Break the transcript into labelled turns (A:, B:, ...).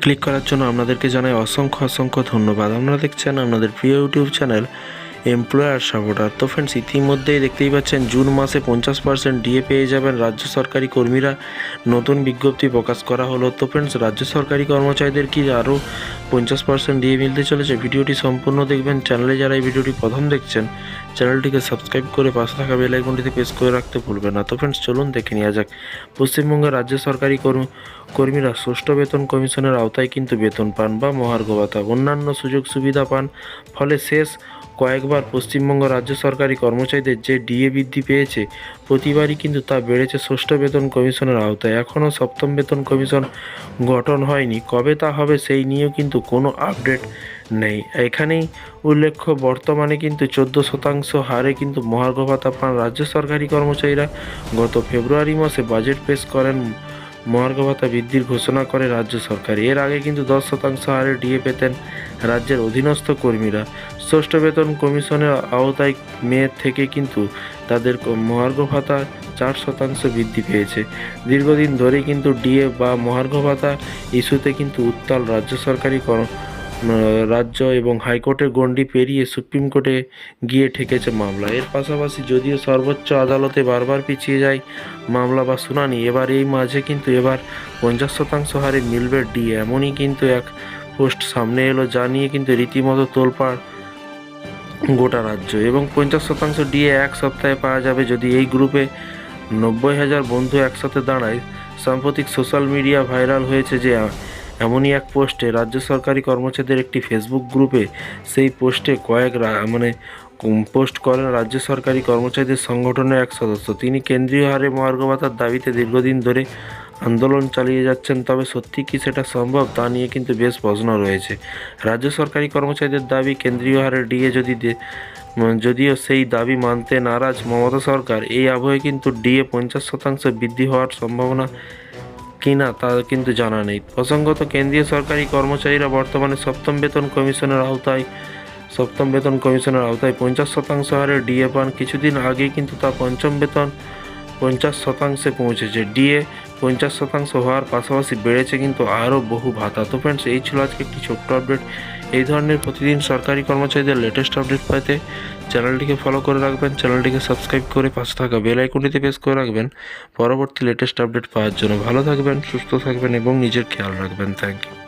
A: Click করার জন্য আপনাদেরকে জানাই অসংখ্য অসংখ্য ধন্যবাদ। আপনারা দেখছেন আপনাদের প্রিয় ইউটিউব চ্যানেল এমপ্লয়ার সাপোর্টার তো ফ্রেন্ডস ইতিমধ্যেই দেখতেই পাচ্ছেন, জুন মাসে পঞ্চাশ পার্সেন্ট ডিএ পেয়ে যাবেন রাজ্য সরকারি কর্মীরা। নতুন বিজ্ঞপ্তি প্রকাশ করা হলো। তো ফ্রেন্ডস রাজ্য সরকারি কর্মচারীদের কি আরও পঞ্চাশ পার্সেন্ট ডিএ মিলতে চলেছে? ভিডিওটি সম্পূর্ণ দেখবেন। চ্যানেলে যারা এই ভিডিওটি প্রথম দেখছেন চ্যানেলটিকে সাবস্ক্রাইব করে পাশে থাকা বেল আইকনটিতে প্রেস করে রাখতে ভুলবেন না। তো ফ্রেন্ডস চলুন দেখে নেওয়া যাক। পশ্চিমবঙ্গের রাজ্য সরকারি কর্ম কর্মীরা ষষ্ঠ বেতন কমিশনের আওতায় কিন্তু বেতন পান বা মহার্ঘ ভাতা। অন্যান্য সুযোগ সুবিধা পান, ফলে শেষ কয়েকবার পশ্চিমবঙ্গ রাজ্য সরকারি কর্মচারীদের যে ডিএ বৃদ্ধি পেয়েছে, প্রতিবারই কিন্তু তা বেড়েছে ষষ্ঠ বেতন কমিশনের আওতায়। এখনও সপ্তম বেতন কমিশন গঠন হয়নি। কবে তা হবে সেই নিয়েও কিন্তু কোনো আপডেট নেই। এখানেই উল্লেখ্য, বর্তমানে কিন্তু চোদ্দ শতাংশ হারে কিন্তু মহার্ঘ ভাতা পান রাজ্য সরকারি কর্মচারীরা। গত ফেব্রুয়ারি মাসে বাজেট পেশ করেন মহার্ঘ ভাতা বৃদ্ধির ঘোষণা করে রাজ্য সরকার। এর আগে কিন্তু দশ শতাংশ হারে ডিএ পেতেন রাজ্যের অধীনস্থ কর্মীরা। ষষ্ঠ বেতন কমিশনের আওতায় মে থেকে কিন্তু তাদের মহার্ঘ ভাতা চার শতাংশ বৃদ্ধি পেয়েছে। দীর্ঘদিন ধরে কিন্তু ডিএ বা মহার্ঘ ভাতা ইস্যুতে কিন্তু উত্তাল রাজ্য সরকারি রাজ্য এবং হাইকোর্টের গণ্ডি পেরিয়ে সুপ্রিম কোর্টে গিয়ে ঠেকেছে মামলা। এর পাশাপাশি যদিও সর্বোচ্চ আদালতে বারবার পিছিয়ে যায় মামলা বা শুনানি, এবার এই মাঝে কিন্তু এবার পঞ্চাশ শতাংশ হারে মিলবে ডি এমনই কিন্তু এক পোস্ট সামনে এলো যা নিয়ে কিন্তু রীতিমতো তোলপাড় গোটা রাজ্য। এবং পঞ্চাশ শতাংশ ডিএ এক সপ্তাহে পাওয়া যাবে যদি এই গ্রুপে নব্বই হাজার বন্ধু একসাথে দাঁড়ায়। সাম্প্রতিক সোশ্যাল মিডিয়া ভাইরাল হয়েছে যে এমনই এক পোস্টে রাজ্য সরকারি কর্মচারীদের একটি ফেসবুক গ্রুপে সেই পোস্টে কয়েক মানে পোস্ট করেন রাজ্য সরকারি কর্মচারীদের সংগঠনের এক সদস্য। তিনি কেন্দ্রীয় হারে মহার্ঘ ভাতার দাবিতে দীর্ঘদিন ধরে আন্দোলন চালিয়ে যাচ্ছেন, তবে সত্যি কি সেটা সম্ভব তা নিয়ে কিন্তু বেশ প্রশ্ন রয়েছে। রাজ্য সরকারি কর্মচারীদের দাবি, কেন্দ্রীয় হারে ডিএ যদি যদিও সেই দাবি মানতে নারাজ মমতা সরকার, এই আবহে কিন্তু ডিএ পঞ্চাশ শতাংশ বৃদ্ধি হওয়ার সম্ভাবনা কিনা তা কিন্তু জানা নেই। প্রসঙ্গত, কেন্দ্রীয় সরকারি কর্মচারীরা বর্তমানে সপ্তম বেতন কমিশনের আওতায় সপ্তম বেতন কমিশনের আওতায় পঞ্চাশ শতাংশ হারে ডিএ পান। কিছুদিন আগে কিন্তু তা পঞ্চম বেতন পঞ্চাশ শতাংশে পৌঁছেছে। ডিএ পঞ্চাশ শতাংশ হওয়ার পাশাপাশি বেড়েছে কিন্তু আরও বহু ভাতা। তো ফ্রেন্ডস এই ছিল আজকে একটি ছোট্ট আপডেট এই ধরনের প্রতিদিন সরকারি কর্মচারীদের লেটেস্ট আপডেট পাইতে চ্যানেলটিকে ফলো করে রাখবেন। চ্যানেলটিকে সাবস্ক্রাইব করে পাশে থাকা বেল আইকনটিতে প্রেস করে রাখবেন। পরবর্তী লেটেস্ট আপডেট পাওয়ার জন্য ভালো থাকবেন, সুস্থ থাকবেন এবং নিজের খেয়াল রাখবেন। Thank you